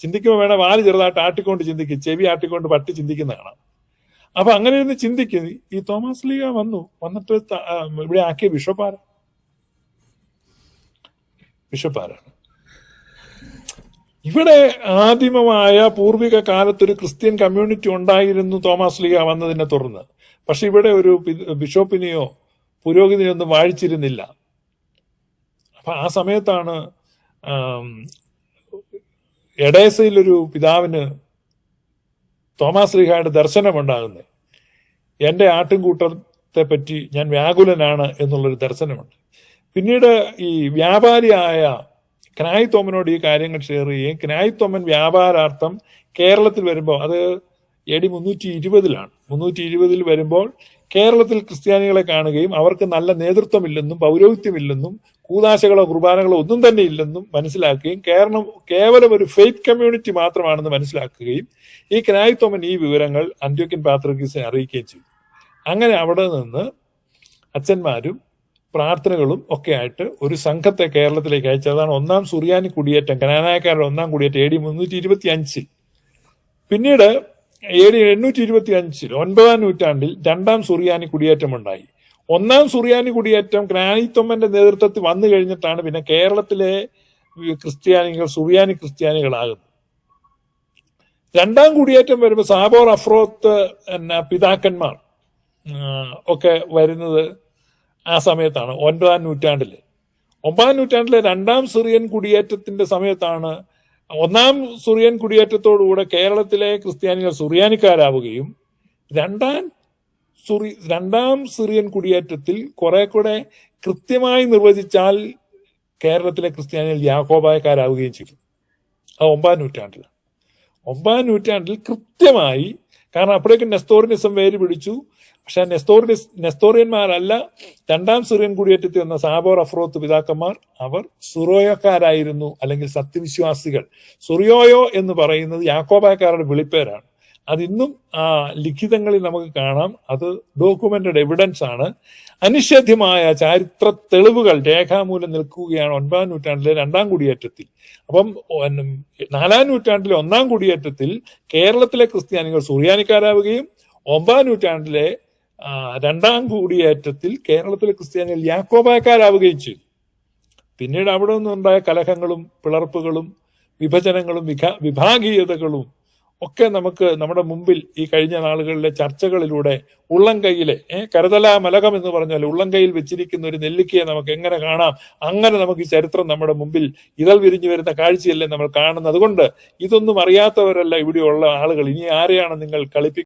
ചിന്തിക്കുമ്പോൾ വേണം വാൽ ചെറുതായിട്ട് ആട്ടിക്കൊണ്ട് ചിന്തിക്കും ചെവി ആട്ടിക്കൊണ്ട് പട്ടി ചിന്തിക്കുന്ന കാണാം. അപ്പൊ അങ്ങനെ ഇരുന്ന് ചിന്തിക്കും. ഈ തോമസ് ലീഗ വന്നു. വന്നിട്ട് ഇവിടെ ആക്കിയ ബിഷപ്പാര ബിഷപ്പാരാണ് ഇവിടെ ആദിമമായ പൂർവിക കാലത്തൊരു ക്രിസ്ത്യൻ കമ്മ്യൂണിറ്റി ഉണ്ടായിരുന്നു തോമസ് ലീഗ വന്നതിനെ തുടർന്ന്. പക്ഷെ ഇവിടെ ഒരു ബിഷപ്പിനെയോ പുരോഹിതനെയോ ഒന്നും വാഴിച്ചിരുന്നില്ല. അപ്പൊ ആ സമയത്താണ് എഡേസയിലൊരു പിതാവിന് തോമാസ് ലീഹായുടെ ദർശനമുണ്ടാകുന്നത് എന്റെ ആട്ടിൻകൂട്ടത്തെ പറ്റി ഞാൻ വ്യാകുലനാണ് എന്നുള്ളൊരു ദർശനമുണ്ട്. പിന്നീട് ഈ വ്യാപാരിയായ ക്നായ് തോമനോട് ഈ കാര്യങ്ങൾ ഷെയർ ചെയ്യുകയും ക്നായ് തോമൻ വ്യാപാരാർത്ഥം കേരളത്തിൽ വരുമ്പോൾ അത് എ ഡി മുന്നൂറ്റി ഇരുപതിലാണ് മുന്നൂറ്റി ഇരുപതിൽ വരുമ്പോൾ കേരളത്തിൽ ക്രിസ്ത്യാനികളെ കാണുകയും അവർക്ക് നല്ല നേതൃത്വമില്ലെന്നും പൗരോഹിത്യമില്ലെന്നും കൂതാശകളോ കുർബാനകളോ ഒന്നും തന്നെ ഇല്ലെന്നും മനസ്സിലാക്കുകയും കേരളം കേവലം ഒരു ഫെയ്ത്ത് കമ്മ്യൂണിറ്റി മാത്രമാണെന്ന് മനസ്സിലാക്കുകയും ഈ ക്നായിത്തോമൻ ഈ വിവരങ്ങൾ അന്ത്യോക്യൻ പാത്രക്കീസിനെ അറിയിക്കുകയും ചെയ്തു. അങ്ങനെ അവിടെ നിന്ന് അച്ഛന്മാരും പ്രാർത്ഥനകളും ഒക്കെ ആയിട്ട് ഒരു സംഘത്തെ കേരളത്തിലേക്ക് അയച്ചു. അതാണ് ഒന്നാം സുറിയാനി കുടിയേറ്റം കനാനായക്കാരുടെ ഒന്നാം കുടിയേറ്റം എ ഡി മുന്നൂറ്റി ഇരുപത്തി അഞ്ചിൽ പിന്നീട് എ എണ്ണൂറ്റി ഇരുപത്തി അഞ്ചിൽ ഒൻപതാം നൂറ്റാണ്ടിൽ രണ്ടാം സുറിയാനി കുടിയേറ്റം ഉണ്ടായി ഒന്നാം സുറിയാനി കുടിയേറ്റം ഗ്രാനിത്തൊമ്മന്റെ നേതൃത്വത്തിൽ വന്നു കഴിഞ്ഞിട്ടാണ് പിന്നെ കേരളത്തിലെ ക്രിസ്ത്യാനികൾ സുറിയാനി ക്രിസ്ത്യാനികളാകുന്നത്. രണ്ടാം കുടിയേറ്റം വരുമ്പോൾ സാബോർ അഫ്രോത്ത് എന്ന പിതാക്കന്മാർ ഒക്കെ വരുന്നത് ആ സമയത്താണ് ഒൻപതാം നൂറ്റാണ്ടിൽ. ഒമ്പതാം നൂറ്റാണ്ടിലെ രണ്ടാം സിറിയൻ കുടിയേറ്റത്തിന്റെ സമയത്താണ് ഒന്നാം സുറിയൻ കുടിയേറ്റത്തോടുകൂടെ കേരളത്തിലെ ക്രിസ്ത്യാനികൾ സുറിയാനിക്കാരാവുകയും രണ്ടാം സുറി രണ്ടാം സിറിയൻ കുടിയേറ്റത്തിൽ കുറെ കൂടെ കൃത്യമായി നിർവചിച്ചാൽ കേരളത്തിലെ ക്രിസ്ത്യാനികൾ യാക്കോബായക്കാരാവുകയും ചെയ്തു അത് ഒമ്പതാം നൂറ്റാണ്ടിലാണ്. ഒമ്പതാം നൂറ്റാണ്ടിൽ കൃത്യമായി കാരണം അപ്പോഴേക്കും നെസ്തോറിനിസം വേര് പിടിച്ചു. പക്ഷെ നെസ്തോറിനിസ് നെസ്തോറിയന്മാരല്ല രണ്ടാം സിറിയൻ കുടിയേറ്റത്തിൽ വന്ന സാബോർ അഫ്രോത്ത് പിതാക്കന്മാർ അവർ സുറോയക്കാരായിരുന്നു അല്ലെങ്കിൽ സത്യവിശ്വാസികൾ. സുറിയോയോ എന്ന് പറയുന്നത് യാക്കോബായക്കാരുടെ വിളിപ്പേരാണ്. അത് ഇന്നും ആ ലിഖിതങ്ങളിൽ നമുക്ക് കാണാം. അത് ഡോക്യുമെന്റഡ് എവിഡൻസ് ആണ്. അനിഷേധ്യമായ ചരിത്ര തെളിവുകൾ രേഖാമൂലം നിൽക്കുകയാണ് ഒൻപതാം നൂറ്റാണ്ടിലെ രണ്ടാം കുടിയേറ്റത്തിൽ. അപ്പം നാലാം നൂറ്റാണ്ടിലെ ഒന്നാം കുടിയേറ്റത്തിൽ കേരളത്തിലെ ക്രിസ്ത്യാനികൾ സുറിയാനിക്കാരാവുകയും ഒമ്പതാം നൂറ്റാണ്ടിലെ രണ്ടാം കുടിയേറ്റത്തിൽ കേരളത്തിലെ ക്രിസ്ത്യാനികൾ യാക്കോബായക്കാരാവുകയും ചെയ്തു. പിന്നീട് അവിടെ നിന്നുണ്ടായ കലഹങ്ങളും പിളർപ്പുകളും വിഭജനങ്ങളും വിഭാഗീയതകളും ഒക്കെ നമുക്ക് നമ്മുടെ മുമ്പിൽ ഈ കഴിഞ്ഞ നാളുകളിലെ ചർച്ചകളിലൂടെ ഉള്ളംകൈയിലെ കരുതല മലകം എന്ന് പറഞ്ഞാൽ ഉള്ളംകൈയിൽ വെച്ചിരിക്കുന്ന ഒരു നെല്ലിക്കയെ നമുക്ക് എങ്ങനെ കാണാം? അങ്ങനെ നമുക്ക് ഈ ചരിത്രം നമ്മുടെ മുമ്പിൽ ഇതൾ വിരിഞ്ഞു വരുന്ന കാഴ്ചയല്ലേ നമ്മൾ കാണുന്നത് അതുകൊണ്ട് ഇതൊന്നും അറിയാത്തവരല്ല ഇവിടെയുള്ള ആളുകൾ. ഇനി ആരെയാണ് നിങ്ങൾ കളിപ്പി